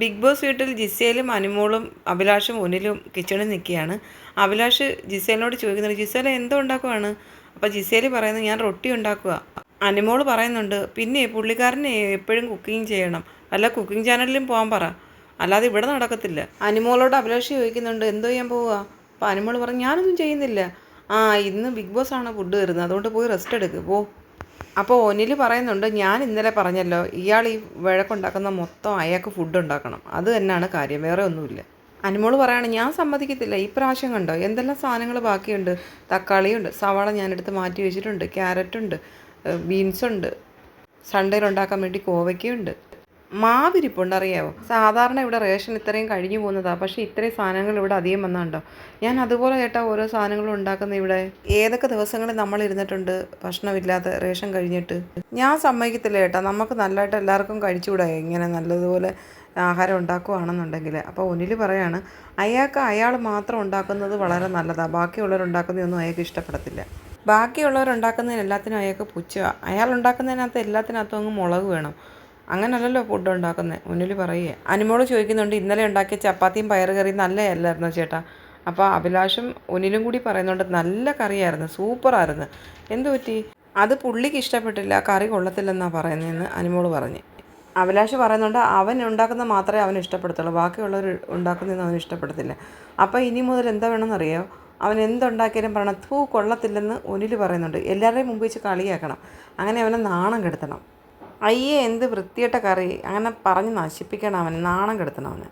Big boss വീട്ടിൽ ജിസേലും അനുമോളും അഭിലാഷും ഒന്നിലും കിച്ചണിൽ നിൽക്കുകയാണ്. അഭിലാഷ് ജിസേലിനോട് ചോദിക്കുന്നുണ്ട് ജിസേല എന്തോ ഉണ്ടാക്കുവാണ്? അപ്പോൾ ജിസേൽ പറയുന്നത് ഞാൻ റൊട്ടി ഉണ്ടാക്കുക അനുമോൾ പറയുന്നുണ്ട് പിന്നെ പുള്ളിക്കാരനെ എപ്പോഴും കുക്കിംഗ് ചെയ്യണം. അല്ല കുക്കിംഗ് ചാനലിലും പോകാൻ പറ. അല്ലാതെ ഇവിടെ നടക്കത്തില്ല. അനുമോളോട് അഭിലാഷ് ചോദിക്കുന്നുണ്ട് എന്തോ ചെയ്യാൻ പോവുക അപ്പോൾ അനുമോൾ പറഞ്ഞു ഞാനൊന്നും ചെയ്യുന്നില്ല. ആ ഇന്ന് ബിഗ് ബോസ് ആണ് ഫുഡ് തരുന്നത്. അതുകൊണ്ട് പോയി റെസ്റ്റ് എടുക്ക്. പോ. അപ്പോൾ ഒനിൽ പറയുന്നുണ്ട് ഞാൻ ഇന്നലെ പറഞ്ഞല്ലോ ഇയാൾ ഈ വഴക്കുണ്ടാക്കുന്ന മൊത്തം അയാൾക്ക് ഫുഡ് ഉണ്ടാക്കണം. അത് തന്നെയാണ് കാര്യം വേറെ ഒന്നുമില്ല. അനുമോൾ പറയാണ് ഞാൻ സമ്മതിക്കത്തില്ല ഈ പ്രാവശ്യം കണ്ടോ? എന്തെല്ലാം സാധനങ്ങൾ ബാക്കിയുണ്ട്? തക്കാളിയുണ്ട് സവാള ഞാനെടുത്ത് മാറ്റി വെച്ചിട്ടുണ്ട് ക്യാരറ്റുണ്ട് ബീൻസ് ഉണ്ട് സൺഡേയിൽ ഉണ്ടാക്കാൻ വേണ്ടി കോവയ്ക്കുണ്ട് മാവിരിപ്പുണ്ട് അറിയാവോ? സാധാരണ ഇവിടെ റേഷൻ ഇത്രയും കഴിഞ്ഞു പോകുന്നതാണ് പക്ഷേ ഇത്രയും സാധനങ്ങൾ ഇവിടെ അധികം വന്നുണ്ടോ? ഞാൻ അതുപോലെ ചേട്ടാ ഓരോ സാധനങ്ങളും ഉണ്ടാക്കുന്ന ഇവിടെ ഏതൊക്കെ ദിവസങ്ങളിൽ നമ്മൾ ഇരുന്നിട്ടുണ്ട് ഭക്ഷണമില്ലാതെ റേഷൻ കഴിഞ്ഞിട്ട്? ഞാൻ സമ്മതിക്കത്തില്ല ചേട്ടാ നമുക്ക് നല്ലതായിട്ട് എല്ലാവർക്കും കഴിച്ചുകൂടാ ഇങ്ങനെ നല്ലതുപോലെ ആഹാരം ഉണ്ടാക്കുകയാണെന്നുണ്ടെങ്കിൽ അപ്പോൾ ഒന്നിൽ പറയാണ് അയാൾക്ക് അയാൾ മാത്രം ഉണ്ടാക്കുന്നത് വളരെ നല്ലതാണ് ബാക്കിയുള്ളവർ ഉണ്ടാക്കുന്നതൊന്നും അയാൾക്ക് ഇഷ്ടപ്പെടത്തില്ല. ബാക്കിയുള്ളവരുണ്ടാക്കുന്നതിന് എല്ലാത്തിനും അയാൾക്ക് പുച്ഛമാണ് അയാൾ ഉണ്ടാക്കുന്നതിനകത്ത് എല്ലാത്തിനകത്തും അങ്ങ് മുളക് വേണം. അങ്ങനല്ലല്ലോ ഫുഡ് ഉണ്ടാക്കുന്നത് മുന്നിൽ പറയുക അനുമോൾ ചോദിക്കുന്നുണ്ട് ഇന്നലെ ഉണ്ടാക്കിയ ചപ്പാത്തിയും പയറുകറിയും നല്ലതല്ലായിരുന്നോ ചേട്ടാ? അപ്പോൾ അഭിലാഷും ഒന്നിലും കൂടി പറയുന്നുണ്ട് നല്ല കറിയായിരുന്നു സൂപ്പറായിരുന്നു. എന്തു പറ്റി? അത് പുള്ളിക്ക് ഇഷ്ടപ്പെട്ടില്ല കറി കൊള്ളത്തില്ലെന്നാണ് പറയുന്നതെന്ന് അനുമോൾ പറഞ്ഞു. അഭിലാഷ് പറയുന്നുണ്ട് അവൻ ഉണ്ടാക്കുന്ന മാത്രമേ അവന് ഇഷ്ടപ്പെടുത്തുള്ളൂ ബാക്കിയുള്ളവർ ഉണ്ടാക്കുന്നതെന്ന് അവന് ഇഷ്ടപ്പെടത്തില്ല. അപ്പോൾ ഇനി മുതൽ എന്താ വേണമെന്നറിയോ? അവൻ എന്തുണ്ടാക്കിയാലും പറയണം തൂ കൊള്ളത്തില്ലെന്ന് ഒനിൽ പറയുന്നുണ്ട്. എല്ലാവരുടെയും മുമ്പ് വെച്ച് കളിയാക്കണം. അങ്ങനെ അവനെ നാണം കെടുത്തണം. അയ്യേ എന്ത് വൃത്തിയിട്ട കറി. അങ്ങനെ പറഞ്ഞ് നശിപ്പിക്കണം അവന് നാണം കെടുത്തണം അവന്.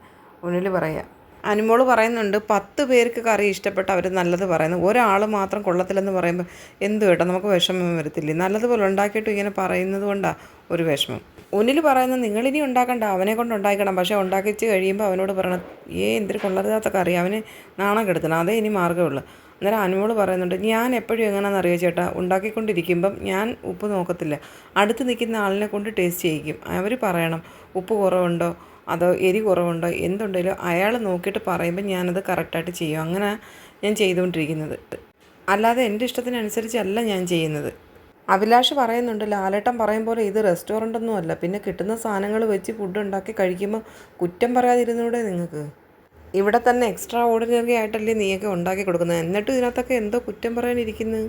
ഒനിൽ പറയുക അനുമോൾ പറയുന്നുണ്ട് പത്ത് പേർക്ക് കറി ഇഷ്ടപ്പെട്ട് അവർ നല്ലത് പറയുന്നു. ഒരാൾ മാത്രം കൊള്ളത്തില്ലെന്ന് പറയുമ്പോൾ എന്ത് കേട്ടോ നമുക്ക് വിഷമം വരത്തില്ലേ? നല്ലതുപോലെ ഉണ്ടാക്കിയിട്ടും ഇങ്ങനെ പറയുന്നത് കൊണ്ടാണ് ഒരു വിഷമം. ഒന്നിൽ പറയുന്നത് നിങ്ങളിനി ഉണ്ടാക്കണ്ട അവനെ കൊണ്ട് ഉണ്ടാക്കണം. പക്ഷേ ഉണ്ടാക്കിച്ച് കഴിയുമ്പോൾ അവനോട് പറയണം ഏ എന്തിരി കൊള്ളരുതാത്ത കറി. അവന് നാണം കെടുത്തണം. അതേ ഇനി മാർഗമുള്ളൂ. അന്നേരം അനുമോൾ പറയുന്നുണ്ട് ഞാൻ എപ്പോഴും എങ്ങനെയാണെന്ന് അറിയോ ചേട്ടാ? ഉണ്ടാക്കിക്കൊണ്ടിരിക്കുമ്പം ഞാൻ ഉപ്പ് നോക്കത്തില്ല. അടുത്ത് നിൽക്കുന്ന ആളിനെ കൊണ്ട് ടേസ്റ്റ് ചെയ്യിക്കും. അവർ പറയണം ഉപ്പ് കുറവുണ്ടോ? അതോ എരി കുറവുണ്ടോ? എന്തുണ്ടെങ്കിലും അയാൾ നോക്കിയിട്ട് പറയുമ്പോൾ ഞാനത് കറക്റ്റായിട്ട് ചെയ്യും. അങ്ങനെ ഞാൻ ചെയ്തുകൊണ്ടിരിക്കുന്നത്. അല്ലാതെ എന്റെ ഇഷ്ടത്തിനനുസരിച്ചല്ല ഞാൻ ചെയ്യുന്നത്. അഭിലാഷ് പറയുന്നുണ്ട് ലാലേട്ടൻ പറയും പോലെ ഇത് റെസ്റ്റോറന്റ് ഒന്നും അല്ല. പിന്നെ കിട്ടുന്ന സാധനങ്ങൾ വെച്ച് ഫുഡ് ഉണ്ടാക്കി കഴിക്കുമ്പോൾ കുറ്റം പറയാതിരുന്നൂടെ നിങ്ങൾക്ക്? ഇവിടെ തന്നെ എക്സ്ട്രാ ഓർഡിനറി ആയിട്ടല്ലേ നീയൊക്കെ ഉണ്ടാക്കി കൊടുക്കുന്നത്? എന്നിട്ടും ഇതിനകത്തൊക്കെ എന്തോ കുറ്റം പറയാനിരിക്കുന്നത്